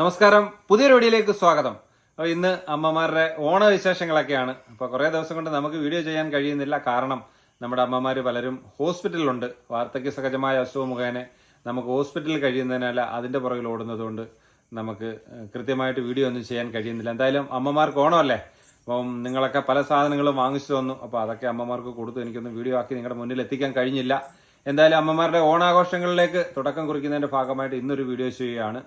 നമസ്കാരം. പുതിയൊരു വീഡിയോയിലേക്ക് സ്വാഗതം. അപ്പോൾ ഇന്ന് അമ്മമാരുടെ ഓണവിശേഷങ്ങളൊക്കെയാണ്. അപ്പോൾ കുറേ ദിവസം കൊണ്ട് നമുക്ക് വീഡിയോ ചെയ്യാൻ കഴിയുന്നില്ല. കാരണം നമ്മുടെ അമ്മമാർ പലരും ഹോസ്പിറ്റലിലുണ്ട്. വാർദ്ധക്യ സഹജമായ അസുഖം മുഖേന നമുക്ക് ഹോസ്പിറ്റലിൽ കഴിയുന്നതിനാൽ അതിന്റെ പുറകിൽ ഓടുന്നതുകൊണ്ട് നമുക്ക് കൃത്യമായിട്ട് വീഡിയോ ഒന്നും ചെയ്യാൻ കഴിയുന്നില്ല. എന്തായാലും അമ്മമാർക്ക് ഓണമല്ലേ? അപ്പം നിങ്ങളൊക്കെ പല സാധനങ്ങളും വാങ്ങിച്ചു തന്നു. അപ്പോൾ അതൊക്കെ അമ്മമാർക്ക് കൊടുത്തു. എനിക്കൊന്ന് വീഡിയോ ആക്കി നിങ്ങളുടെ മുന്നിൽ എത്തിക്കാൻ കഴിഞ്ഞില്ല. എന്തായാലും അമ്മമാരുടെ ഓണാഘോഷങ്ങളിലേക്ക് തുടക്കം കുറിക്കുന്നതിന്റെ ഭാഗമായിട്ട് ഇന്നൊരു വീഡിയോ ചെയ്യുകയാണ്.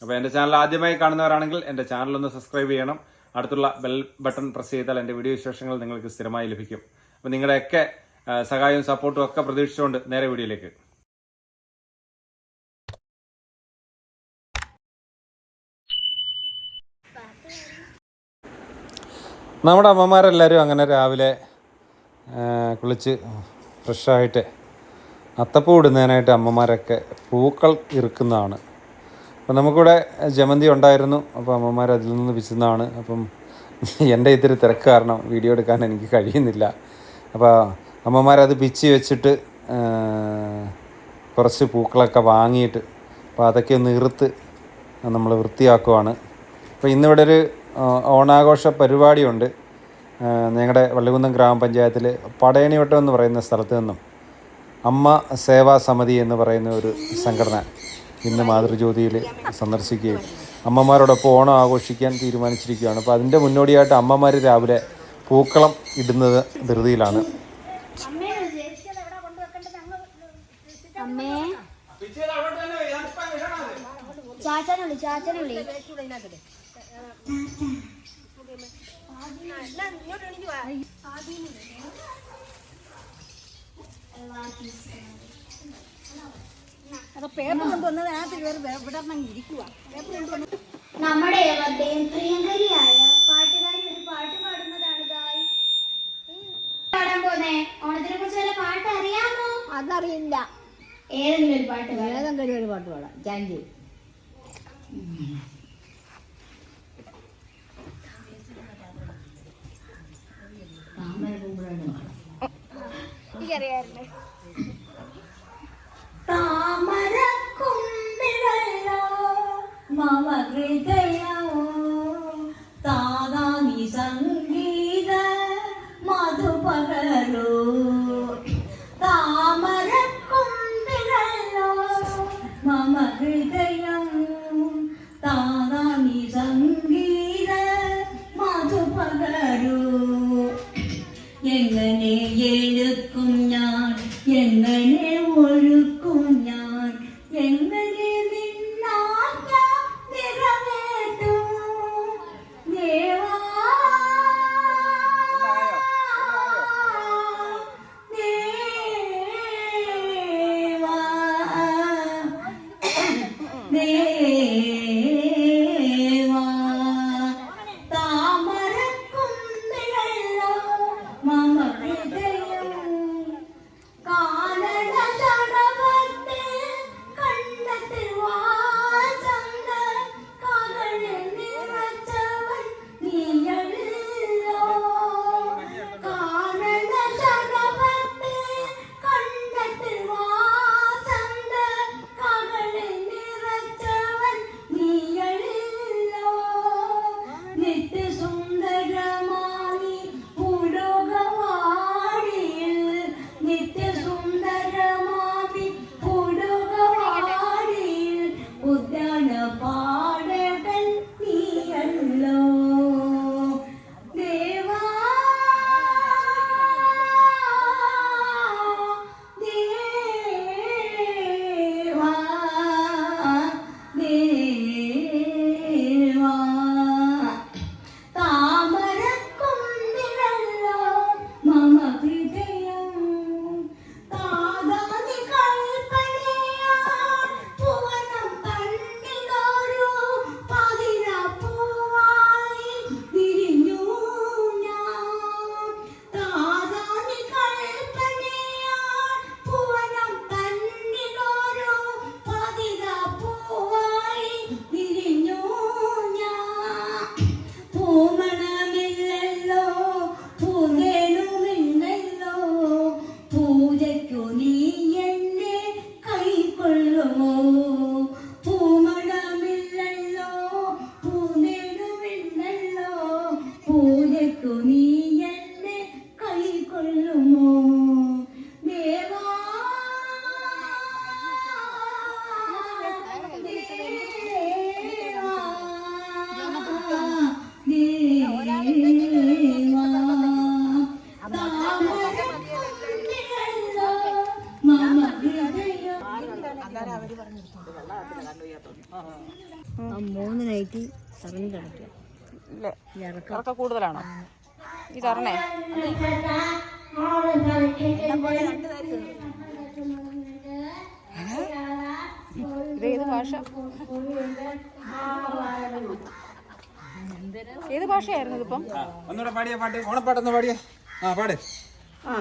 അപ്പോൾ എന്റെ ചാനൽ ആദ്യമായി കാണുന്നവരാണെങ്കിൽ എന്റെ ചാനൽ ഒന്ന് സബ്സ്ക്രൈബ് ചെയ്യണം. അടുത്തുള്ള ബെൽ ബട്ടൺ പ്രസ് ചെയ്താൽ എന്റെ വീഡിയോ വിശേഷങ്ങൾ നിങ്ങൾക്ക് സ്ഥിരമായി ലഭിക്കും. അപ്പോൾ നിങ്ങളുടെയൊക്കെ സഹായവും സപ്പോർട്ടും ഒക്കെ പ്രതീക്ഷിച്ചുകൊണ്ട് നേരെ വീഡിയോയിലേക്ക്. നമ്മുടെ അമ്മമാരെല്ലാവരും അങ്ങനെ രാവിലെ കുളിച്ച് ഫ്രഷായിട്ട് അത്തപ്പൂ ഇടുന്നതിനായിട്ട് അമ്മമാരൊക്കെ പൂക്കൾ ഇറുക്കുന്നതാണ്. അപ്പം നമുക്കിവിടെ ജമന്തി ഉണ്ടായിരുന്നു. അപ്പോൾ അമ്മമാർ അതിൽ നിന്ന് പിച്ചുന്നതാണ് അപ്പം എന്റെ ഇത്തിരി തിരക്ക് കാരണം വീഡിയോ എടുക്കാൻ എനിക്ക് കഴിയുന്നില്ല. അപ്പോൾ അമ്മമാരത് പിച്ചി വെച്ചിട്ട് കുറച്ച് പൂക്കളൊക്കെ വാങ്ങിയിട്ട് അപ്പോൾ അതൊക്കെ ഒന്ന് ഇറുത്ത് നമ്മൾ വൃത്തിയാക്കുവാണ്. അപ്പോൾ ഇന്നിവിടെ ഒരു ഓണാഘോഷ പരിപാടിയുണ്ട്. ഞങ്ങളുടെ വള്ളികുന്നം ഗ്രാമപഞ്ചായത്തിൽ പടയണിവട്ടം എന്ന് പറയുന്ന സ്ഥലത്ത് നിന്നും അമ്മ സേവാ സമിതി എന്ന് പറയുന്ന ഒരു സംഘടന ഇന്ന് മാതൃജ്യോതിയിൽ സന്ദർശിക്കുകയും അമ്മമാരോടൊപ്പം ഓണം ആഘോഷിക്കാൻ തീരുമാനിച്ചിരിക്കുകയാണ്. അപ്പോൾ അതിന്റെ മുന്നോടിയായിട്ട് അമ്മമാർ രാവിലെ പൂക്കളം ഇടുന്നത് ധൃതിയിലാണ്. ചാച്ചനുള്ളി. നമ്മുടെ ഏവരുടെയും പ്രിയങ്കരിയായ പാട്ടുകാരി ഒരു പാട്ട് പാടുന്നതാണ് ഗായ്സ് പാടാൻ പോന്നേ? ഓണത്തിനെ കുറിച്ച് വല്ല പാട്ട് അറിയാമോ? അതറിയില്ല. ഏതെങ്കിലും ഒരു പാട്ട് പാടാം. ഏതെങ്കിലും ഒരു പാട്ട് പാടാം. യു എനിക്കറിയായിരുന്നു താമരക്കുമ്പിളല്ലോ മമ ഇല്ലേ ഇറക്ക കൂടുതലാണോ? ഈ തരണേ ഇത് ഏത് ഭാഷ? ഏത് ഭാഷയായിരുന്നു ഇതിപ്പം? ഒന്നുകൂടെ പാടിയ പാട്ട് ഓണപ്പാട്ടൊന്ന് പാടിയ. ആ പാട്. ആ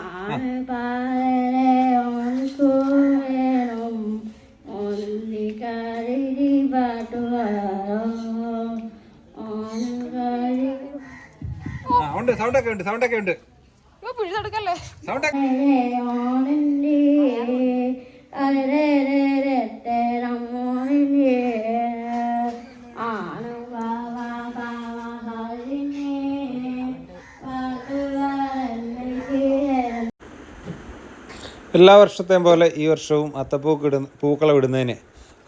ഉണ്ട് സൗണ്ടൊക്കെ ഉണ്ട് സൗണ്ടൊക്കെ ഉണ്ട്. സൗണ്ട് പിഴുതെടുക്കല്ലേ സൗണ്ട് എല്ലാ വർഷത്തെയും പോലെ ഈ വർഷവും അത്തപ്പൂക്ക് ഇടുന്ന പൂക്കളം ഇടുന്നതിന്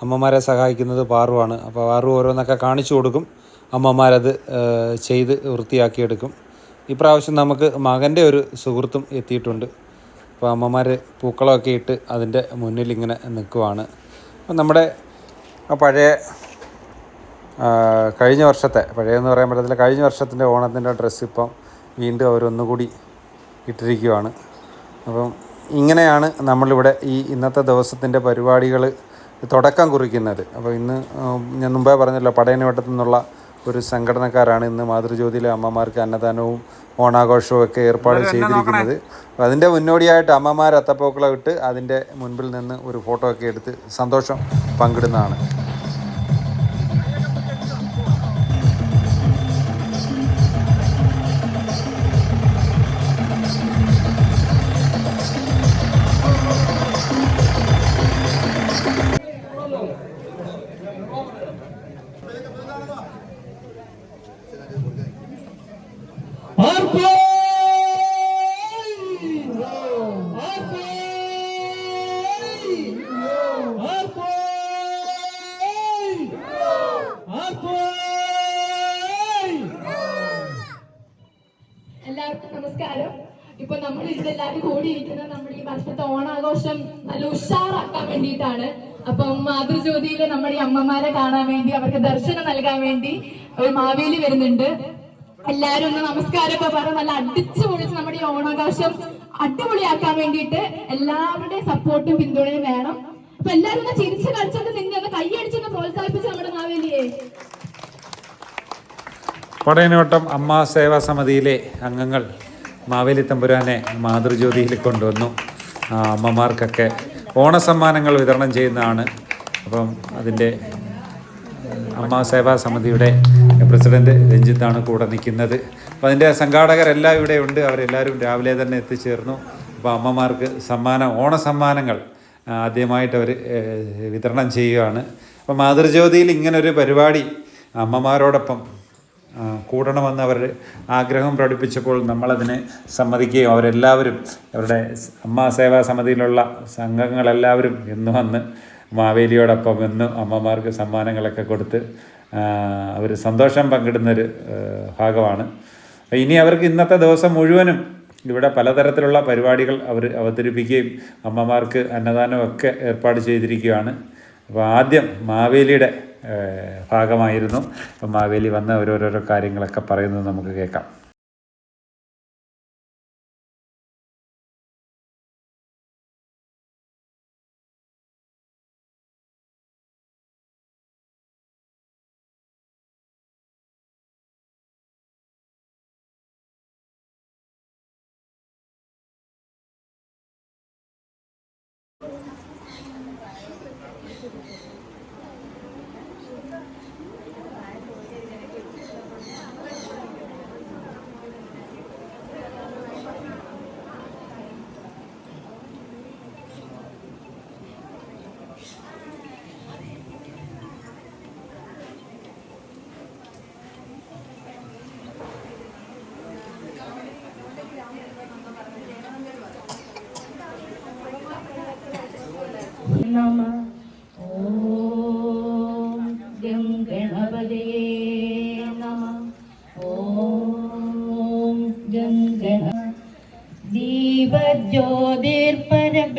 അമ്മമാരെ സഹായിക്കുന്നത് പാറുവാണ്. അപ്പോൾ പാറു ഓരോന്നൊക്കെ കാണിച്ചു കൊടുക്കും. അമ്മമാരത് ഏഹ്, ചെയ്ത് വൃത്തിയാക്കിയെടുക്കും. ഇപ്രാവശ്യം നമുക്ക് മകന്റെ ഒരു സുഹൃത്തും എത്തിയിട്ടുണ്ട്. അപ്പോൾ അമ്മമാർ പൂക്കളമൊക്കെ ഇട്ട് അതിന്റെ മുന്നിൽ ഇങ്ങനെ നിൽക്കുവാണ്. അപ്പം നമ്മുടെ പഴയ കഴിഞ്ഞ വർഷത്തെ പഴയെന്ന് പറയാൻ പറ്റത്തില്ല കഴിഞ്ഞ വർഷത്തിന്റെ ഓണത്തിന്റെ ഡ്രസ്സ് ഇപ്പം വീണ്ടും അവരൊന്നുകൂടി ഇട്ടിരിക്കുവാണ്. അപ്പം ഇങ്ങനെയാണ് നമ്മളിവിടെ ഈ ഇന്നത്തെ ദിവസത്തിന്റെ പരിപാടികൾ തുടക്കം കുറിക്കുന്നത്. അപ്പോൾ ഇന്ന് ഞാൻ മുമ്പേ പറഞ്ഞല്ലോ പടയനവട്ടത്തു നിന്നുള്ള ഒരു സംഘടനക്കാരാണ് ഇന്ന് മാതൃജ്യോതിയിലെ അമ്മമാർക്ക് അന്നദാനവും ഓണാഘോഷവും ഒക്കെ ഏർപ്പാട് ചെയ്തിരിക്കുന്നത്. അതിന്റെ മുന്നോടിയായിട്ട് അമ്മമാർ അത്തപ്പൂക്കളം ഇട്ട് അതിന്റെ മുൻപിൽ നിന്ന് ഒരു ഫോട്ടോ ഒക്കെ എടുത്ത് സന്തോഷം പങ്കിടുന്നതാണ്. എല്ലാവർക്കും നമസ്കാരം. ഇപ്പൊ നമ്മൾ ഇതെല്ലാവരും കൂടിയിരിക്കുന്നത് നമ്മുടെ ഈ വർഷത്തെ ഓണാഘോഷം നല്ല ഉഷാറാക്കാൻ വേണ്ടിയിട്ടാണ്. അപ്പം മാതൃജ്യോതിയിലെ നമ്മുടെ ഈ അമ്മമാരെ കാണാൻ വേണ്ടി അവർക്ക് ദർശനം നൽകാൻ വേണ്ടി ഒരു മാവേലി വരുന്നുണ്ട്. എല്ലാരും ഒന്ന് നമസ്കാരമൊക്കെ പറഞ്ഞ് നല്ല അടിച്ചു പൊളിച്ച് നമ്മുടെ ഈ ഓണാഘോഷം അടിപൊളിയാക്കാൻ വേണ്ടിയിട്ട് എല്ലാവരുടെയും സപ്പോർട്ടും പിന്തുണയും വേണം. അപ്പൊ എല്ലാവരും ഒന്ന് ചിരിച്ച് കളിച്ചൊക്കെ നിന്ന് ഒന്ന് കൈയടിച്ചൊന്ന് പ്രോത്സാഹിപ്പിച്ച് നമ്മുടെ മാവേലിയെ പടയനോട്ടം അമ്മ സേവാ സമിതിയിലെ അംഗങ്ങൾ മാവേലി തമ്പുരാനെ മാതൃജ്യോതിയിൽ കൊണ്ടുവന്നു. അമ്മമാർക്കൊക്കെ ഓണസമ്മാനങ്ങൾ വിതരണം ചെയ്യുന്നതാണ്. അപ്പം അതിന്റെ അമ്മ സേവാ സമിതിയുടെ പ്രസിഡന്റ് രഞ്ജിത്താണ് കൂടെ നിൽക്കുന്നത്. അപ്പോൾ അതിന്റെ സംഘാടകരെല്ലാം ഇവിടെ ഉണ്ട്. അവരെല്ലാവരും രാവിലെ തന്നെ എത്തിച്ചേർന്നു. അപ്പോൾ അമ്മമാർക്ക് സമ്മാനം ഓണ സമ്മാനങ്ങൾ ആദ്യമായിട്ട് അവർ വിതരണം ചെയ്യുകയാണ്. അപ്പോൾ മാതൃജ്യോതിയിൽ ഇങ്ങനൊരു പരിപാടി അമ്മമാരോടൊപ്പം കൂടണമെന്ന് അവർ ആഗ്രഹം പ്രകടിപ്പിച്ചപ്പോൾ നമ്മളതിനെ സമ്മതിക്കുകയും അവരെല്ലാവരും അവരുടെ അമ്മാ സേവാ സമിതിയിലുള്ള സംഘങ്ങളെല്ലാവരും ഇന്ന് വന്ന് മാവേലിയോടൊപ്പം ഇന്ന് അമ്മമാർക്ക് സമ്മാനങ്ങളൊക്കെ കൊടുത്ത് അവർ സന്തോഷം പങ്കിടുന്നൊരു ഭാഗമാണ്. ഇനി അവർക്ക് ഇന്നത്തെ ദിവസം മുഴുവനും ഇവിടെ പലതരത്തിലുള്ള പരിപാടികൾ അവർ അവതരിപ്പിക്കുകയും അമ്മമാർക്ക് അന്നദാനമൊക്കെ ഏർപ്പാട് ചെയ്തിരിക്കുകയാണ്. അപ്പോൾ ആദ്യം മാവേലിയുടെ ഭാഗമായിരുന്നു. മാവേലി വന്ന് ഓരോരോരോ കാര്യങ്ങളൊക്കെ പറയുന്നത് നമുക്ക് കേൾക്കാം.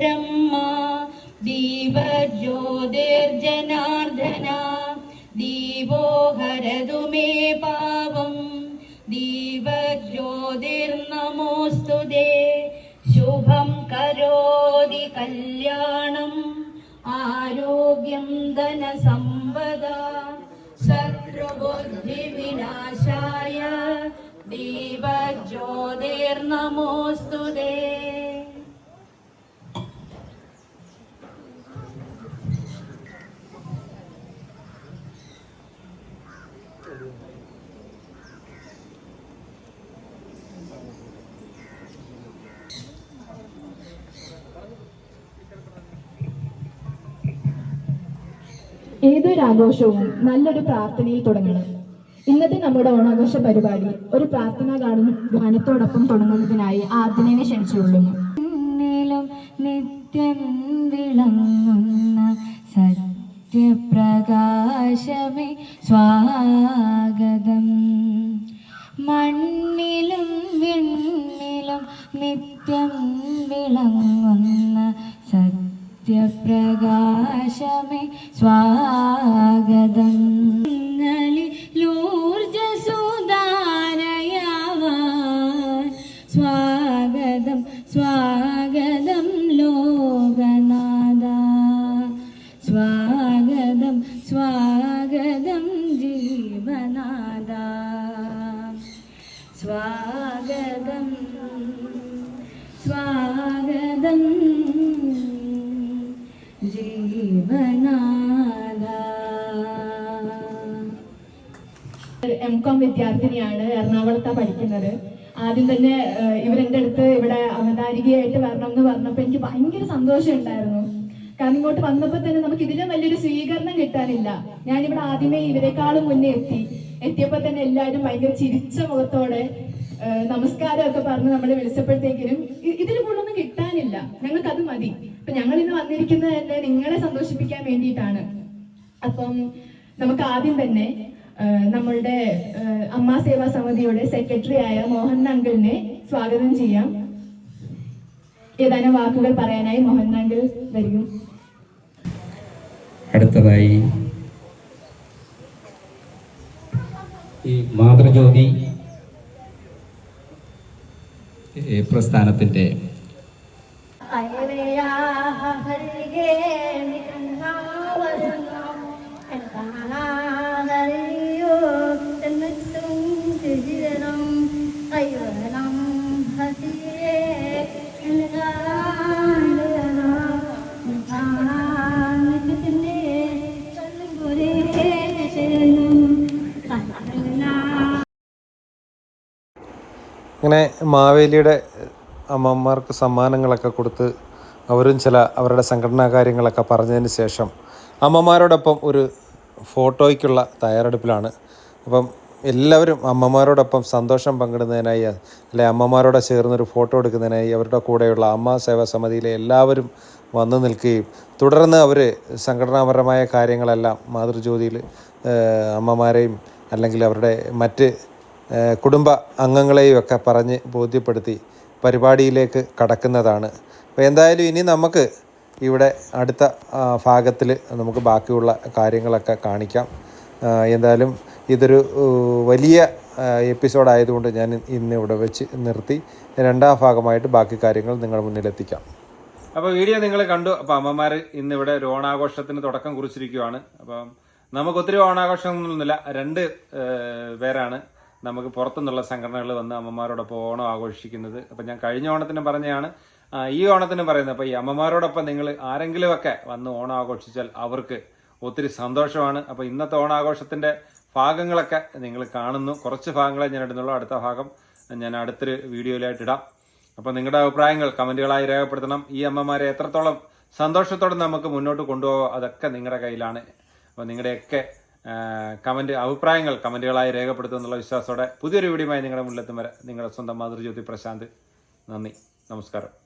ബ്രഹ്മ ദീപജ്യോതിർജനാർദ്ദന ദീപോ ഹരതുമേ പാപം ദീപജ്യോതിർനമോസ്തു ശുഭം കരോതി കല്യാണം ആരോഗ്യം ധനസമ്പദ ശത്രുബുദ്ധിവിനാശായ ദീപജ്യോതിർനമോസ്തു ദേ ഏതൊരു ആഘോഷവും നല്ലൊരു പ്രാർത്ഥനയിൽ തുടങ്ങണം. ഇന്നത്തെ നമ്മുടെ ഓണാഘോഷ പരിപാടി ഒരു പ്രാർത്ഥന ഗാനം ഗാനത്തോടൊപ്പം തുടങ്ങുന്നതിനായി ആദിനെ ക്ഷണിച്ചുകൊള്ളുന്നു. നിത്യം വിളങ്ങുന്ന സത്യപ്രകാശമേ സ്വാഗതം. മണ്ണിലും വിണ്ണിലും നിത്യം വിളങ്ങുന്ന സത്യപ്രകാശമേ സ്വാഗതം. ലൂർജസുധാരയാവാൻ സ്വാഗതം സ്വാഗതം വിദ്യാർത്ഥിനിയാണ് എറണാകുളത്താണ് പഠിക്കുന്നത്. ആദ്യം തന്നെ ഇവരെന്റെ അടുത്ത് ഇവിടെ അവതാരികയായിട്ട് വരണം എന്ന് പറഞ്ഞപ്പോൾ എനിക്ക് ഭയങ്കര സന്തോഷം ഉണ്ടായിരുന്നു. കാരണം ഇങ്ങോട്ട് വന്നപ്പോൾ തന്നെ നമുക്ക് ഇതിലും വലിയൊരു സ്വീകരണം കിട്ടാനില്ല. ഞാൻ ഞാനിവിടെ ആദ്യമേ ഇവരെക്കാളും മുന്നേ എത്തി. എത്തിയപ്പോൾ തന്നെ എല്ലാവരും ഭയങ്കര ചിരിച്ച മുഖത്തോടെ നമസ്കാരം നമസ്കാരമൊക്കെ പറഞ്ഞ് നമ്മളെ വിളിച്ചപ്പോഴത്തേക്കിനും ഇതിൽ കൂടുതലൊന്നും കിട്ടാനില്ല. ഞങ്ങൾക്ക് അത് മതി. അപ്പൊ ഞങ്ങൾ ഇന്ന് വന്നിരിക്കുന്നത് തന്നെ നിങ്ങളെ സന്തോഷിപ്പിക്കാൻ വേണ്ടിയിട്ടാണ്. അപ്പം നമുക്ക് ആദ്യം തന്നെ നമ്മളുടെ അമ്മ സേവാ സമിതിയുടെ സെക്രട്ടറി ആയ മോഹൻ അങ്കിളിനെ സ്വാഗതം ചെയ്യാം. ഏതാനും വാക്കുകൾ പറയാനായി മോഹൻ അങ്കിൾ വരും. അടുത്തതായി ഈ മാതൃജ്യോതി പ്രസ്ഥാനത്തിന്റെ പ്രസ്ഥാനത്തിന്റെ ഇങ്ങനെ മാവേലിയുടെ അമ്മമാർക്ക് സമ്മാനങ്ങളൊക്കെ കൊടുത്ത് അവരും ചില അവരുടെ സംഘടനാ കാര്യങ്ങളൊക്കെ പറഞ്ഞതിന് ശേഷം അമ്മമാരോടൊപ്പം ഒരു ഫോട്ടോയ്ക്കുള്ള തയ്യാറെടുപ്പിലാണ്. അപ്പം എല്ലാവരും അമ്മമാരോടൊപ്പം സന്തോഷം പങ്കിടുന്നതിനായി അല്ലെ അമ്മമാരോട് ചേർന്നൊരു ഫോട്ടോ എടുക്കുന്നതിനായി അവരുടെ കൂടെയുള്ള അമ്മ സേവാ സമിതിയിലെ എല്ലാവരും വന്നു നിൽക്കുകയും തുടർന്ന് അവർ സംഘടനാപരമായ കാര്യങ്ങളെല്ലാം മാതൃജ്യോതിയിൽ അമ്മമാരെയും അല്ലെങ്കിൽ അവരുടെ മറ്റ് കുടുംബ അംഗങ്ങളെയും ഒക്കെ പറഞ്ഞ് ബോധ്യപ്പെടുത്തി പരിപാടിയിലേക്ക് കടക്കുന്നതാണ്. അപ്പോൾ എന്തായാലും ഇനി നമുക്ക് ഇവിടെ അടുത്ത ഭാഗത്തിൽ നമുക്ക് ബാക്കിയുള്ള കാര്യങ്ങളൊക്കെ കാണിക്കാം. എന്തായാലും ഇതൊരു വലിയ എപ്പിസോഡ് ആയതുകൊണ്ട് ഞാൻ ഇന്ന് ഇവിടെ വെച്ച് നിർത്തി. രണ്ടാം ഭാഗമായിട്ട് ബാക്കി കാര്യങ്ങൾ നിങ്ങളുടെ മുന്നിലെത്തിക്കാം. അപ്പോൾ വീഡിയോ നിങ്ങൾ കണ്ടു. അപ്പോൾ അമ്മമാർ ഇന്നിവിടെ ഓണാഘോഷത്തിന് തുടക്കം കുറിച്ചിരിക്കുകയാണ് അപ്പം നമുക്ക് ഒത്തിരി ഓണാഘോഷമൊന്നുമില്ല രണ്ട് പേരാണ്. നമുക്ക് പുറത്തുനിന്നുള്ള സംഘടനകൾ വന്ന് അമ്മമാരോടൊപ്പം ഓണം ആഘോഷിക്കുന്നത്. അപ്പം ഞാൻ കഴിഞ്ഞ ഓണത്തിന് പറഞ്ഞതാണ് ഈ ഓണത്തിന് പറയുന്നത് അപ്പോൾ ഈ അമ്മമാരോടൊപ്പം നിങ്ങൾ ആരെങ്കിലുമൊക്കെ വന്ന് ഓണം ആഘോഷിച്ചാൽ അവർക്ക് ഒത്തിരി സന്തോഷമാണ്. അപ്പോൾ ഇന്നത്തെ ഓണാഘോഷത്തിന്റെ ഭാഗങ്ങളൊക്കെ നിങ്ങൾ കാണുന്നു. കുറച്ച് ഭാഗങ്ങളെ ഞാൻ ഇടുന്നുള്ളൂ. അടുത്ത ഭാഗം ഞാൻ അടുത്തൊരു വീഡിയോയിലായിട്ട് ഇടാം. അപ്പോൾ നിങ്ങളുടെ അഭിപ്രായങ്ങൾ കമന്റുകളായി രേഖപ്പെടുത്തണം. ഈ അമ്മമാരെ എത്രത്തോളം സന്തോഷത്തോടെ നമുക്ക് മുന്നോട്ട് കൊണ്ടുപോകാം അതൊക്കെ നിങ്ങളുടെ കയ്യിലാണ്. അപ്പോൾ നിങ്ങളുടെയൊക്കെ കമന്റ് അഭിപ്രായങ്ങൾ കമന്റുകളായി രേഖപ്പെടുത്തുക എന്നുള്ള വിശ്വാസത്തോടെ പുതിയൊരു വീഡിയോയുമായി നിങ്ങളുടെ മുന്നിലെത്തും വരെ നിങ്ങളുടെ സ്വന്തം മാതൃജ്യോതി പ്രശാന്ത്. നന്ദി. നമസ്കാരം.